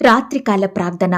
రాత్రికాల ప్రార్థన.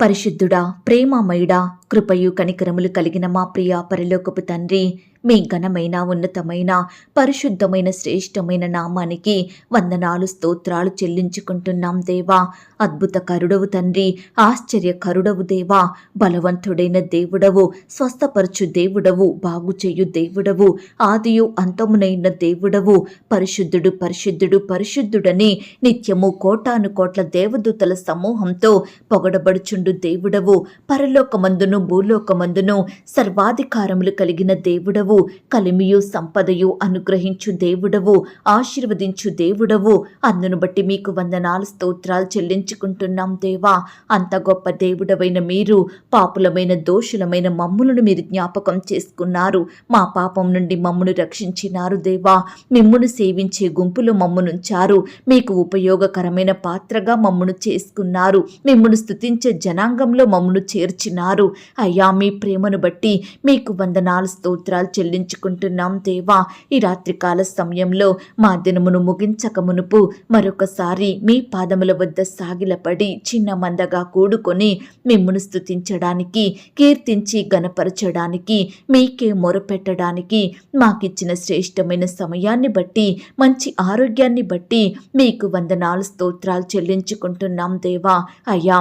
పరిశుద్ధుడా ప్రేమామయుడా కృపయు కనికరములు కలిగిన మా ప్రియ పరలోకపు తండ్రి మీ ఘనమైన ఉన్నతమైన పరిశుద్ధమైన శ్రేష్టమైన నామానికి వందనాలు స్తోత్రాలు చెల్లించుకుంటున్నాం దేవా. అద్భుత కరుడవు తండ్రి ఆశ్చర్య కరుడవు దేవా. బలవంతుడైన దేవుడవు స్వస్థపరచు దేవుడవు బాగుచేయు దేవుడవు ఆదియు అంతమునైన దేవుడవు. పరిశుద్ధుడు పరిశుద్ధుడు పరిశుద్ధుడని నిత్యము కోటాను కోట్ల దేవదూతల సమూహంతో పొగడబడుచుండు దేవుడవు. పరలోకమందును భూలోకమందును సర్వాధికారములు కలిగిన దేవుడవు. కలిమియు సంపదయు అనుగ్రహించు దేవుడవు. ఆశీర్వదించు దేవుడవు. అందును బట్టి మీకు వందనాలు స్తోత్రాలు చెల్లించుకుంటున్నాం దేవా. అంత గొప్ప దేవుడవైన మీరు పాపులమైన దోషులమైన మమ్ములను మీరు జ్ఞాపకం చేసుకున్నారు. మా పాపం నుండి మమ్మను రక్షించినారు దేవా. మిమ్మును సేవించే గుంపులు మమ్మునుంచారు. మీకు ఉపయోగకరమైన పాత్రగా మమ్మును చేసుకున్నారు. మిమ్మను స్తుతించే జనాంగంలో మమ్మును చేర్చినారు. అయ్యా మీ ప్రేమను బట్టి మీకు వందనాలు స్తోత్రాలు చెల్లించుకుంటున్నాం దేవా. ఈ రాత్రికాల సమయంలో మా దినమును ముగించక మునుపు మరొకసారి మీ పాదముల వద్ద సాగిలపడి చిన్న మందగా కూడుకొని మిమ్మును స్తుతించడానికి కీర్తించి గనపరచడానికి మీకే మొరపెట్టడానికి మాకిచ్చిన శ్రేష్టమైన సమయాన్ని బట్టి మంచి ఆరోగ్యాన్ని బట్టి మీకు వందనాలు స్తోత్రాలు చెల్లించుకుంటున్నాం దేవా. అయ్యా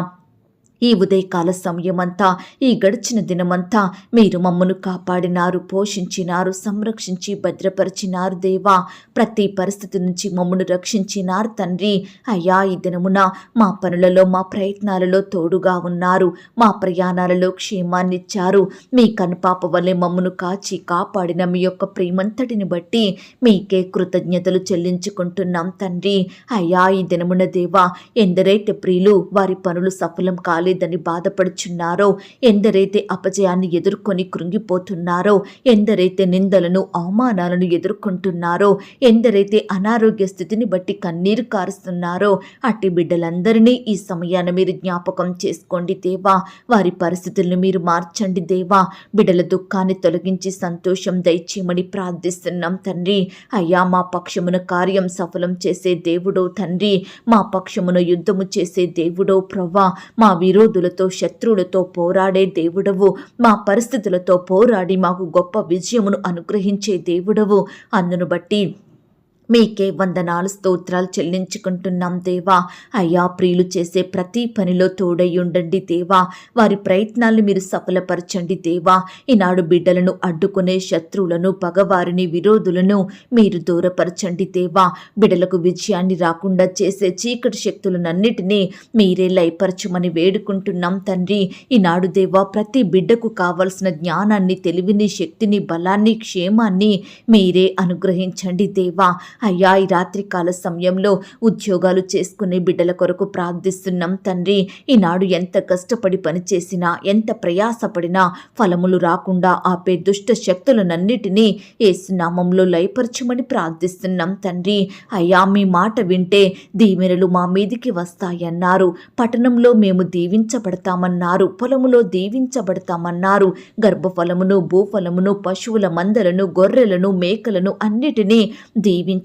ఈ ఉదయకాల సమయమంతా ఈ గడిచిన దినమంతా మీరు మమ్మను కాపాడినారు పోషించినారు సంరక్షించి భద్రపరిచినారు దేవా. ప్రతి పరిస్థితి నుంచి మమ్మను రక్షించినారు తండ్రి. అయ్యా ఈ దినమున మా పనులలో మా ప్రయత్నాలలో తోడుగా ఉన్నారు. మా ప్రయాణాలలో క్షేమాన్నిచ్చారు. మీ కనుపాప వల్లే మమ్మను కాచి కాపాడిన మీ యొక్క ప్రేమంతటిని బట్టి మీకే కృతజ్ఞతలు చెల్లించుకుంటున్నాం తండ్రి. అయ్యా ఈ దినమున దేవా ఎందరైతే ప్రియులు వారి పనులు సఫలం రాలేదని బాధపడుచున్నారో ఎందరైతే అపజయాన్ని ఎదుర్కొని కృంగిపోతున్నారో ఎందరైతే నిందలను అవమానాలను ఎదుర్కొంటున్నారో ఎందరైతే అనారోగ్య స్థితిని బట్టి కన్నీరు కారుస్తున్నారో అట్టి బిడ్డలందరినీ ఈ సమయాన మీరు జ్ఞాపకం చేసుకోండి దేవా. వారి పరిస్థితులను మీరు మార్చండి దేవా. బిడ్డల దుఃఖాన్ని తొలగించి సంతోషం దయచేయమని ప్రార్థిస్తున్నాం తండ్రి. అయ్యా మా పక్షమున కార్యం సఫలం చేసే దేవుడో తండ్రి. మా పక్షమున యుద్ధము చేసే దేవుడో ప్రవ్వా మా వీరు విరోధులతో శత్రువులతో పోరాడే దేవుడవు. మా పరిస్థితులతో పోరాడి మాకు గొప్ప విజయమును అనుగ్రహించే దేవుడవు. అందును బట్టి మీకే వందనాలు స్తోత్రాలు చెల్లించుకుంటున్నాం దేవా. అయ్యా ప్రియులు చేసే ప్రతి పనిలో తోడై ఉండండి దేవా. వారి ప్రయత్నాలు మీరు సఫలపరచండి దేవా. ఈనాడు బిడ్డలను అడ్డుకునే శత్రువులను పగవారిని విరోధులను మీరు దూరపరచండి దేవా. బిడ్డలకు విజయాన్ని రాకుండా చేసే చీకటి శక్తులనన్నిటినీ మీరే లయపరచమని వేడుకుంటున్నాం తండ్రి. ఈనాడు దేవా ప్రతి బిడ్డకు కావలసిన జ్ఞానాన్ని తెలివిని శక్తిని బలాన్ని క్షేమాన్ని మీరే అనుగ్రహించండి దేవా. అయ్యా ఈ రాత్రికాల సమయంలో ఉద్యోగాలు చేసుకునే బిడ్డల కొరకు ప్రార్థిస్తున్నాం తండ్రి. ఈనాడు ఎంత కష్టపడి పనిచేసినా ఎంత ప్రయాసపడినా ఫలములు రాకుండా ఆపే దుష్ట శక్తులనన్నిటినీ ఏసునామంలో లయపరచమని ప్రార్థిస్తున్నాం తండ్రి. అయ్యా మీ మాట వింటే దీవెనలు మా మీదికి వస్తాయన్నారు. పట్టణంలో మేము దీవించబడతామన్నారు. పొలములో దీవించబడతామన్నారు. గర్భఫలమును భూఫలమును పశువుల మందలను గొర్రెలను మేకలను అన్నిటినీ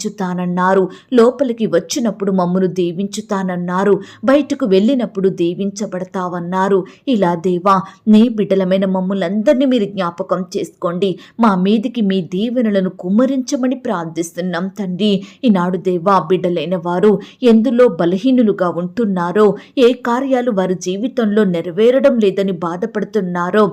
దీవించుతానన్నారు లోపలికి వచ్చినప్పుడు మమ్మను దీవించుతానన్నారు. బయటకు వెళ్ళినప్పుడు దీవించబడతావన్నారు. ఇలా దేవా నీ బిడ్డలమైన మమ్ములందరినీ మీరు జ్ఞాపకం చేసుకోండి. మా మీదికి మీ దీవెనలను కుమ్మరించమని ప్రార్థిస్తున్నాం తండ్రి. ఈనాడు దేవా బిడ్డలైన వారు ఎందులో బలహీనులుగా ఉంటున్నారో ఏ కార్యాలు వారి జీవితంలో నెరవేరడం లేదని బాధపడుతున్నారో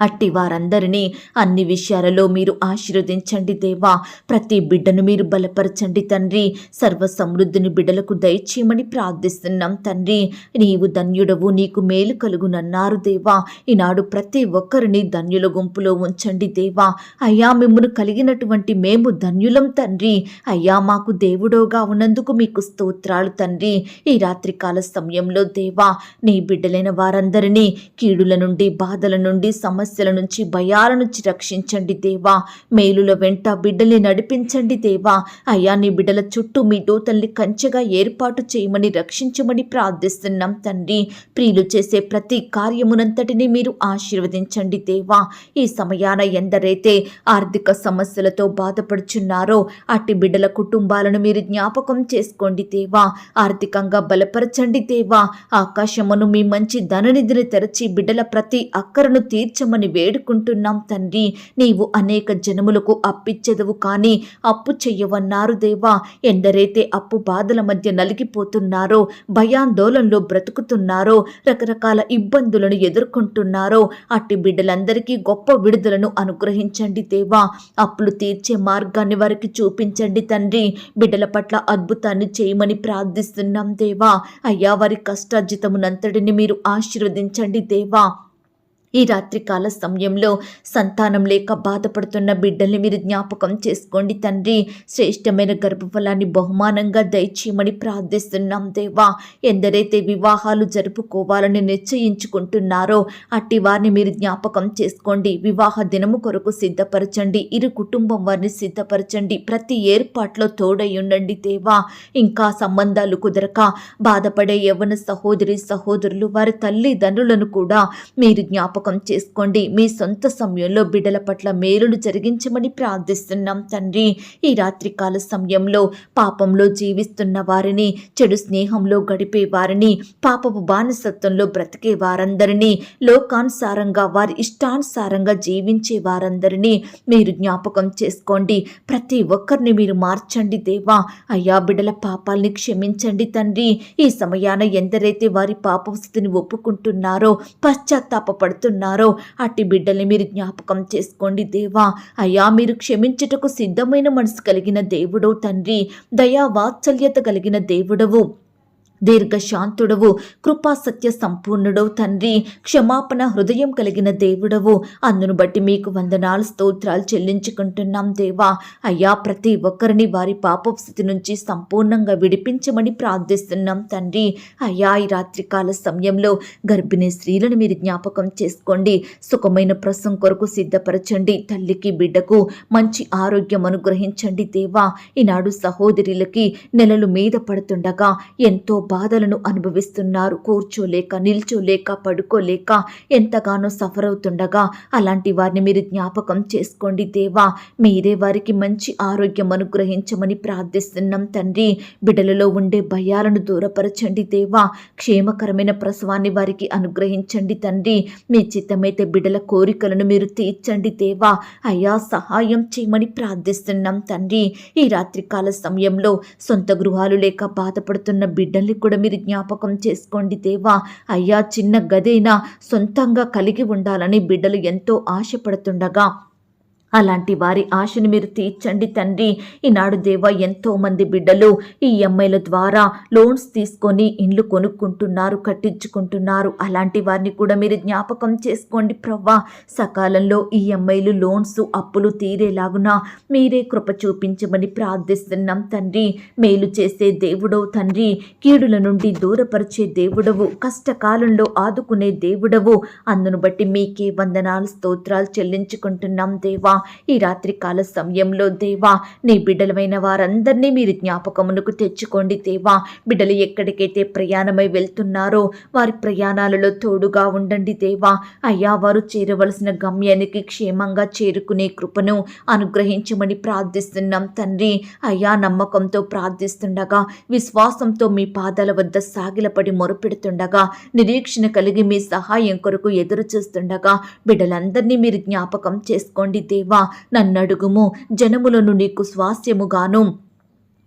అట్టి వారందరినీ అన్ని విషయాలలో మీరు ఆశీర్వదించండి దేవా. ప్రతి బిడ్డను మీరు బలపరచండి తండ్రి. సర్వ సమృద్ధిని బిడ్డలకు దయచేయమని ప్రార్థిస్తున్నాం తండ్రి. నీవు ధన్యుడవు నీకు మేలు కలుగునన్నారు దేవా. ఈనాడు ప్రతి ఒక్కరిని ధన్యుల గుంపులో ఉంచండి దేవా. అయ్యా మిమ్మను కలిగినటువంటి మేము ధన్యులం తండ్రి. అయ్యా మాకు దేవుడోగా ఉన్నందుకు మీకు స్తోత్రాలు తండ్రి. ఈ రాత్రికాల సమయంలో దేవా నీ బిడ్డలైన వారందరినీ కీడుల నుండి బాధల నుండి సమస్య సమస్యల నుంచి భయాల నుంచి రక్షించండి దేవా. మేలుల వెంట బిడ్డల్ని నడిపించండి దేవా. అయ్యా నీ బిడ్డల చుట్టూ మీ దూతల్ని కంచెగా ఏర్పాటు చేయమని రక్షించమని ప్రార్థిస్తున్నాం తండ్రి. ప్రియులు చేసే ప్రతి కార్యమునంతటిని మీరు ఆశీర్వదించండి దేవా. ఈ సమయాన ఎందరైతే ఆర్థిక సమస్యలతో బాధపడుచున్నారో అట్టి బిడ్డల కుటుంబాలను మీరు జ్ఞాపకం చేసుకోండి దేవా. ఆర్థికంగా బలపరచండి దేవా. ఆకాశమును మీ మంచి ధననిధిని తెరచి బిడ్డల ప్రతి అక్కరను తీర్చమని వేడుకుంటున్నాం తండ్రి. నీవు అనేక జనములకు అప్పిచ్చెదవు కానీ అప్పు చెయ్యవన్నారు దేవా. ఎందరైతే అప్పు బాధల మధ్య నలిగిపోతున్నారో భయాందోళనలో బ్రతుకుతున్నారో రకరకాల ఇబ్బందులను ఎదుర్కొంటున్నారో అట్టి బిడ్డలందరికీ గొప్ప విడుదలను అనుగ్రహించండి దేవా. అప్పులు తీర్చే మార్గాన్ని వారికి చూపించండి తండ్రి. బిడ్డల పట్ల అద్భుతాన్ని చేయమని ప్రార్థిస్తున్నాం దేవా. అయ్యా వారి కష్టార్జితమునంతటిని మీరు ఆశీర్వదించండి దేవా. ఈ రాత్రికాల సమయంలో సంతానం లేక బాధపడుతున్న బిడ్డల్ని మీరు జ్ఞాపకం చేసుకోండి తండ్రి. శ్రేష్టమైన గర్భఫలాన్ని బహుమానంగా దయచేయమని ప్రార్థిస్తున్నాం దేవా. ఎందరైతే వివాహాలు జరుపుకోవాలని నిశ్చయించుకుంటున్నారో అట్టి వారిని మీరు జ్ఞాపకం చేసుకోండి. వివాహ దినము కొరకు సిద్ధపరచండి. ఇరు కుటుంబం వారిని సిద్ధపరచండి. ప్రతి ఏర్పాట్లో తోడై ఉండండి దేవా. ఇంకా సంబంధాలు కుదరక బాధపడే యవన సహోదరి సహోదరులు వారి తల్లిదండ్రులను కూడా మీరు జ్ఞాపకం చేసుకోండి. మీ సొంత సమయంలో బిడ్డల పట్ల మేలును జరిగించమని ప్రార్థిస్తున్నాం తండ్రి. ఈ రాత్రికాల సమయంలో పాపంలో జీవిస్తున్న వారిని చెడు స్నేహంలో గడిపే వారిని పాపపు బానిసత్వంలో బ్రతికే వారందరినీ లోకానుసారంగా వారి ఇష్టానుసారంగా జీవించే వారందరినీ మీరు జ్ఞాపకం చేసుకోండి. ప్రతి ఒక్కరిని మీరు మార్చండి దేవా. అయ్యా బిడల పాపాల్ని క్షమించండి తండ్రి. ఈ సమయాన ఎందరైతే వారి పాప స్థితిని ఒప్పుకుంటున్నారో పశ్చాత్తాపడుతున్నారు అట్టి బిడ్డల్ని మీరు జ్ఞాపకం చేసుకోండి దేవా. అయ్యా మీరు క్షమించుటకు సిద్ధమైన మనసు కలిగిన దేవుడో తండ్రి. దయా వాత్సల్యత కలిగిన దేవుడవు. దీర్ఘశాంతుడవు కృపా సత్య సంపూర్ణుడవు తండ్రి. క్షమాపణ హృదయం కలిగిన దేవుడవు. అందును బట్టి మీకు వందనాలు స్తోత్రాలు చెల్లించుకుంటున్నాం దేవా. అయ్యా ప్రతి ఒక్కరిని వారి పాప స్థితి నుంచి సంపూర్ణంగా విడిపించమని ప్రార్థిస్తున్నాం తండ్రి. అయ్యా ఈ రాత్రికాల సమయంలో గర్భిణీ స్త్రీలను మీరు జ్ఞాపకం చేసుకోండి. సుఖమైన ప్రసం కొరకు సిద్ధపరచండి. తల్లికి బిడ్డకు మంచి ఆరోగ్యం అనుగ్రహించండి దేవా. ఈనాడు సహోదరులకి నెలలు మీద పడుతుండగా ఎంతో బాధలను అనుభవిస్తున్నారు. కూర్చోలేక నిల్చోలేక పడుకోలేక ఎంతగానో సఫర్ అవుతుండగా అలాంటి వారిని మీరు జ్ఞాపకం చేసుకోండి దేవా. మీరే వారికి మంచి ఆరోగ్యం అనుగ్రహించమని ప్రార్థిస్తున్నాం తండ్రి. బిడలలో ఉండే భయాలను దూరపరచండి దేవా. క్షేమకరమైన ప్రసవాన్ని వారికి అనుగ్రహించండి తండ్రి. మీ చిత్తమైతే బిడల కోరికలను మీరు తీర్చండి దేవా. అయ్యా సహాయం చేయమని ప్రార్థిస్తున్నాం తండ్రి. ఈ రాత్రికాల సమయంలో సొంత గృహాలు లేక బాధపడుతున్న బిడ్డల్ని కూడా మీరు జ్ఞాపకం చేసుకోండి దేవా. అయ్యా చిన్న గదైనా సొంతంగా కలిగి ఉండాలని బిడ్డలు ఎంతో ఆశపడుతుండగా అలాంటి వారి ఆశను మీరు తీర్చండి తండ్రి. ఈనాడు దేవ ఎంతో మంది బిడ్డలు ఈ ఎంఐల ద్వారా లోన్స్ తీసుకొని ఇండ్లు కొనుక్కుంటున్నారు కట్టించుకుంటున్నారు. అలాంటి వారిని కూడా మీరు జ్ఞాపకం చేసుకోండి ప్రవ్వా. సకాలంలో ఈ ఎంఐలు లోన్స్ అప్పులు తీరేలాగున మీరే కృప చూపించమని ప్రార్థిస్తున్నాం తండ్రి. మేలు చేసే దేవుడవు తండ్రి. కీడుల నుండి దూరపరిచే దేవుడవు. కష్టకాలంలో ఆదుకునే దేవుడవు. అందును బట్టి మీకే వందనాలు స్తోత్రాలు చెల్లించుకుంటున్నాం దేవా. ఈ రాత్రి కాల సమయంలో దేవా నీ బిడ్డలమైన వారందరినీ మీరు జ్ఞాపకమునకు తెచ్చుకోండి దేవా. బిడ్డలు ఎక్కడికైతే ప్రయాణమై వెళ్తున్నారో వారి ప్రయాణాలలో తోడుగా ఉండండి దేవా. అయ్యా వారు చేరవలసిన గమ్యానికి క్షేమంగా చేరుకునే కృపను అనుగ్రహించమని ప్రార్థిస్తున్నాం తండ్రి. అయ్యా నమ్మకంతో ప్రార్థిస్తుండగా విశ్వాసంతో మీ పాదాల వద్ద సాగిలపడి మొరుపెడుతుండగా నిరీక్షణ కలిగి మీ సహాయం కొరకు ఎదురు చూస్తుండగా బిడ్డలందరినీ మీరు జ్ఞాపకం చేసుకోండి దేవా. నన్నడుగుము. జనములను నీకు స్వాస్యముగాను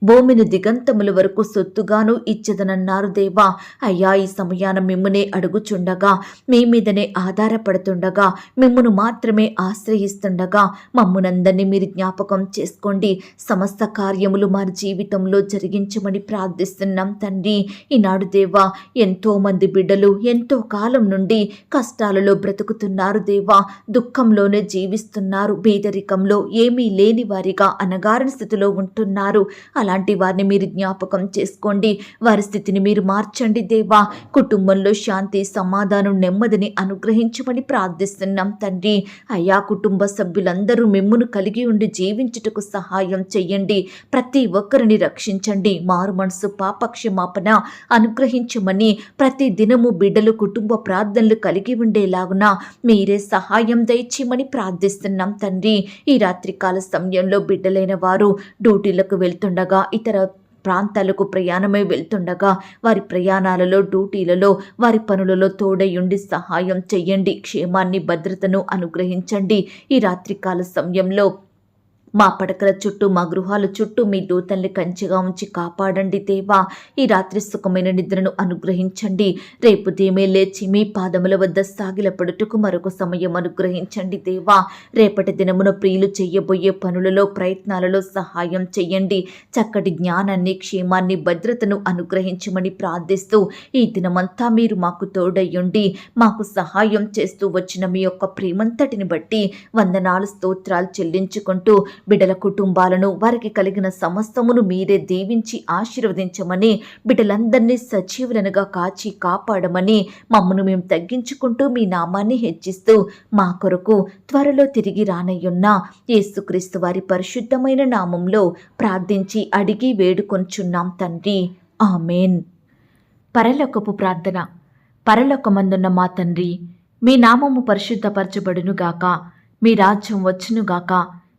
భూమిని దిగంతముల వరకు సొత్తుగాను ఇచ్చదనన్నారు దేవా. అయ్యా ఈ సమయాన మిమ్మునే అడుగుచుండగా మీ మీదనే ఆధారపడుతుండగా మిమ్మును మాత్రమే ఆశ్రయిస్తుండగా మమ్మునందరినీ మీరు జ్ఞాపకం చేసుకోండి. సమస్త కార్యములు మా జీవితంలో జరిగించమని ప్రార్థిస్తున్నాం తండ్రి. ఈనాడు దేవా ఎంతో మంది బిడ్డలు ఎంతో కాలం నుండి కష్టాలలో బ్రతుకుతున్నారు దేవా. దుఃఖంలోనే జీవిస్తున్నారు పేదరికంలో ఏమీ లేని వారిగా అనగారిన స్థితిలో ఉంటున్నారు. అలా అలాంటి వారిని మీరు జ్ఞాపకం చేసుకోండి. వారి స్థితిని మీరు మార్చండి దేవా. కుటుంబంలో శాంతి సమాధానం నెమ్మదిని అనుగ్రహించమని ప్రార్థిస్తున్నాం తండ్రి. అయా కుటుంబ సభ్యులందరూ మిమ్మును కలిగి ఉండి జీవించుటకు సహాయం చెయ్యండి. ప్రతి ఒక్కరిని రక్షించండి. మారు మనసు పాపక్షమాపణ అనుగ్రహించమని ప్రతి దినము బిడ్డలు కుటుంబ ప్రార్థనలు కలిగి ఉండేలాగున మీరే సహాయం దయచేయమని ప్రార్థిస్తున్నాం తండ్రి. ఈ రాత్రికాల సమయంలో బిడ్డలైన వారు డ్యూటీలకు వెళ్తుండగా ఇతర ప్రాంతాలకు ప్రయాణమై వెళ్తుండగా వారి ప్రయాణాలలో డ్యూటీలలో వారి పనులలో తోడయుండి సహాయం చెయ్యండి. క్షేమాన్ని భద్రతను అనుగ్రహించండి. ఈ రాత్రికాల సమయంలో మా పడకల చుట్టూ మా గృహాల చుట్టూ మీ దూతల్ని కంచిగా ఉంచి కాపాడండి దేవా. ఈ రాత్రి సుఖమైన నిద్రను అనుగ్రహించండి. రేపు దేమే లేచి మీ పాదముల వద్ద సాగిలపడుటకు మరొక సమయం అనుగ్రహించండి దేవా. రేపటి దినమున ప్రియులు చేయబోయే పనులలో ప్రయత్నాలలో సహాయం చెయ్యండి చక్కటి జ్ఞానాన్ని క్షేమాన్ని భద్రతను అనుగ్రహించమని ప్రార్థిస్తూ ఈ దినమంతా మీరు మాకు తోడయ్యుండి మాకు సహాయం చేస్తూ వచ్చిన మీ యొక్క ప్రేమంతటిని బట్టి వందనాలు స్తోత్రాలు చెల్లించుకుంటూ బిడ్డల కుటుంబాలను వారికి కలిగిన సమస్తమును మీరే దీవించి ఆశీర్వదించమని బిడ్డలందరినీ సజీవులనుగా కాచి కాపాడమని మమ్మను మేము తగ్గించుకుంటూ మీ నామాన్ని హెచ్చిస్తూ మా కొరకు త్వరలో తిరిగి రానయ్యున్న యేసుక్రీస్తు వారి పరిశుద్ధమైన నామంలో ప్రార్థించి అడిగి వేడుకొంచున్నాం తండ్రి. ఆమెన్. పరలోకపు ప్రార్థన. పరలోకమందున్న మా తండ్రి మీ నామము పరిశుద్ధపరచబడునుగాక మీ రాజ్యం వచ్చునుగాక